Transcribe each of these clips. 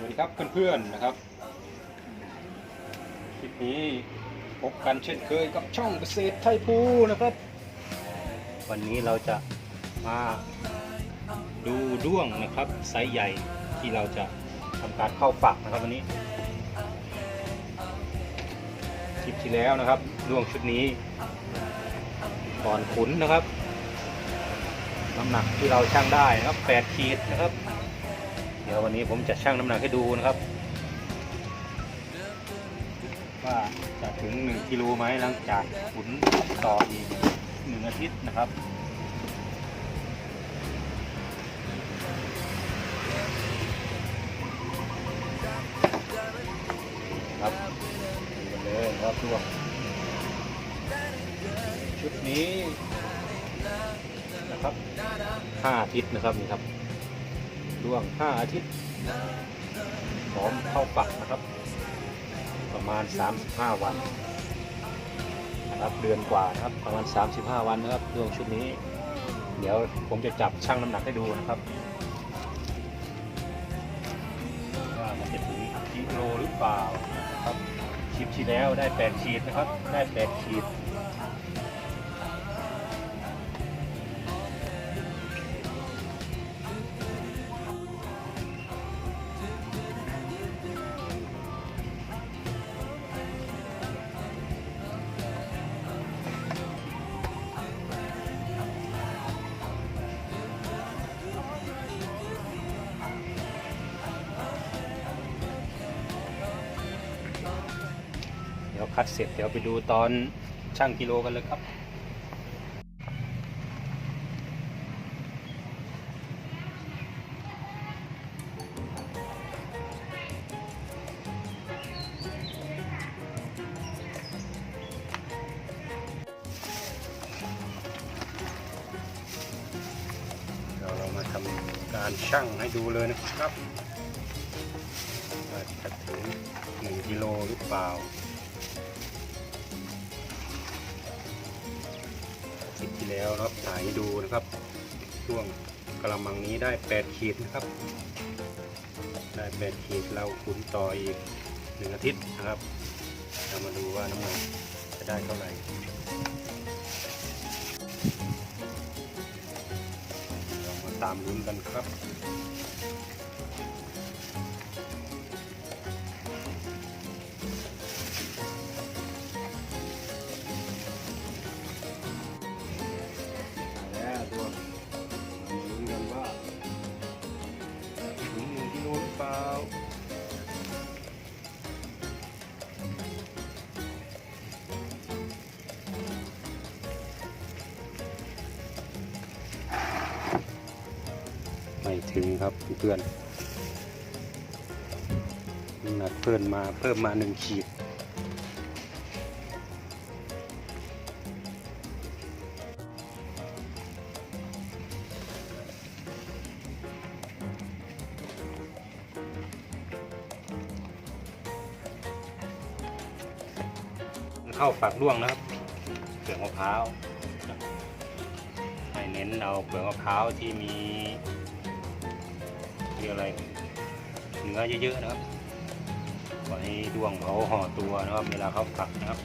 สวัสดีครับเพื่อนๆนะครับคลิปนี้พบกันเช่นเคยกับช่องเกษตรไทยภูนะครับ วันนี้เราจะมาดูด้วงนะครับไซส์ใหญ่ที่เราจะทำการเข้าฝักนะครับวันนี้คลิปที่แล้วนะครับด้วงชุดนี้ก่อนขุนนะครับน้ำหนักที่เราชั่งได้นะครับ8ขีดนะครับ ดี๋ยววันนี้ผมจะชั่งน้ำหนักให้ดูนะครับ ว่าจะถึง 1กิโลไหมหลังจากขุนต่ออีกหนึ่งอาทิตย์นะครับครับดูกันเลยครับตัวชุดนี้นะครับห้าอาทิตย์นะครับนี่ครับ ร่วง 5 อาทิตย์พร้อมเข้าปักนะครับ ประมาณ 35 วันนะครับเดือนกว่านะครับประมาณ 35 วันนะครับดวงชุดนี้ เดี๋ยวผมจะจับชั่งน้ำหนักให้ดูนะครับว่ามันจะถึงกิโลหรือเปล่านะครับคลิปที่แล้วได้ 8 ขีดนะครับ ได้ 8 ขีด คัดเสร็จเดี๋ยวไปดูตอนช่างกิโลกันเลยครับเราเรามาทำการช่างให้ดูเลยนะครับว่าจะถึงหนึ่งกิโลหรือเปล่า แล้วครับถ่ายให้ดูนะครับ ช่วงกระมังนี้ได้8ขีดนะครับ ได้8ขีดเราขุนต่ออีกหนึ่งอาทิตย์นะครับเรามาดูว่าน้ำหนักจะได้เท่าไหร่เรามาตามลุ้นกันครับ ถึงครับเพื่อนน้ำหนักเพิ่มมาเพิ่มมาหนึ่งขีดเข้าฝักด้วงนะครับ เปลือกมะพร้าวให้เน้นเอาเปลือกมะพร้าวที่มี เรีอะไรเนื้อเยอะๆนะครับไว้ด้วงเขาห่อตัวนะครับ เวลาเขาฝักนะครับ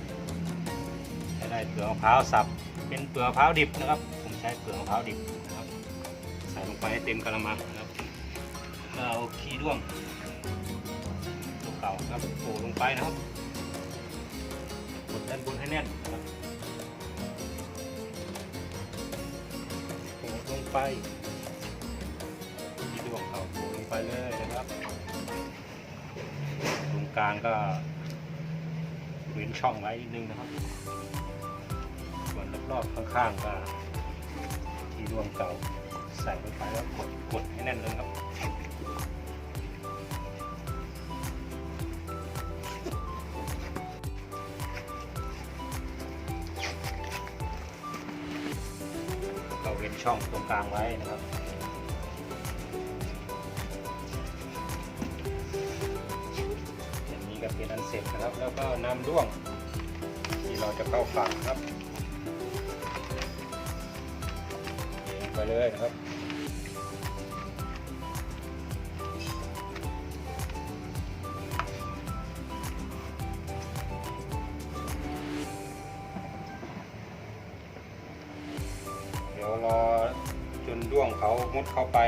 จะได้เปลือกมะพร้าวสับ เป็นเปลือกมะพร้าวดิบนะครับ ผมใช้เปลือกมะพร้าวดิบนะครับ ใส่ลงไปให้เต็มกระมังนะครับเอาขี้ด้วงตัวเก่าครับโปะลงไปนะครับกดด้านบนให้แน่นนะครับโปะลงไปางก็เว้นช่องไว้นิดนึงนะครับ ส่วนรอบๆข้างๆก็ที่ดวงเก่าใส่ลงไปแล้วกดกดให้แน่นเลยครับเราเว้นช่องตรงกลางไว้นะครับ กินอันเสร็จนะครับ แล้วก็น้ำร่วง ที่เราจะเข้าฝักครับไปเลยครับเดี๋ยวรอจนร่วงเขามุดเข้าไป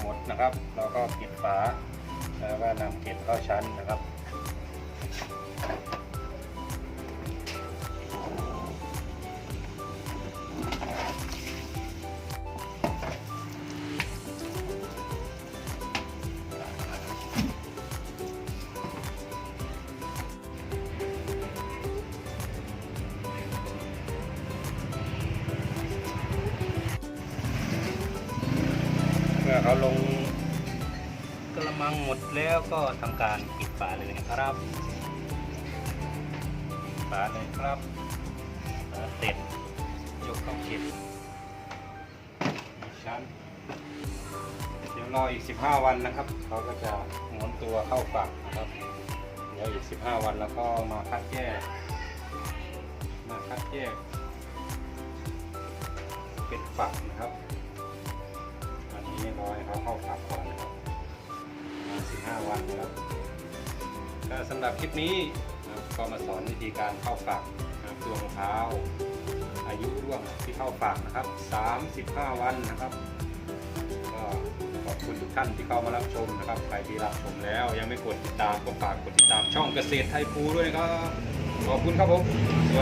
หมดนะครับ เราก็ปิดฝาแล้วก็นำเก็บเข้าชั้นนะครับ อเขาลงกระมังหมดแล้วก็ทำการปิดฝาเลยนะครับ ฝาเลยครับเสร็จยกเข้าเก็บชั้นเดี๋ยวรออีก 15 วันนะครับเขาก็จะหมุนตัวเข้าฝักนะครับเดี๋ยวอีก 15 วันแล้วก็มาคัดแยกมาคัดแยก เป็นฝักนะครับ อันนี้รอให้เขาเข้าฝักก่อนนะครับมา15 วันนะครับก็สำหรับคลิปนี้ ก็มาสอนวิธีการเข้าฝักนะครับตัวมะพร้าวอายุร่วงที่เข้าฝักนะครับ 35 วันนะครับก็ขอบคุณทุกท่านที่เข้ามารับชมนะครับใครที่รับชมแล้วยังไม่กดติดตามก็ฝากกดติดตามช่องเกษตรไทยภูด้วยนะครับขอบคุณครับผม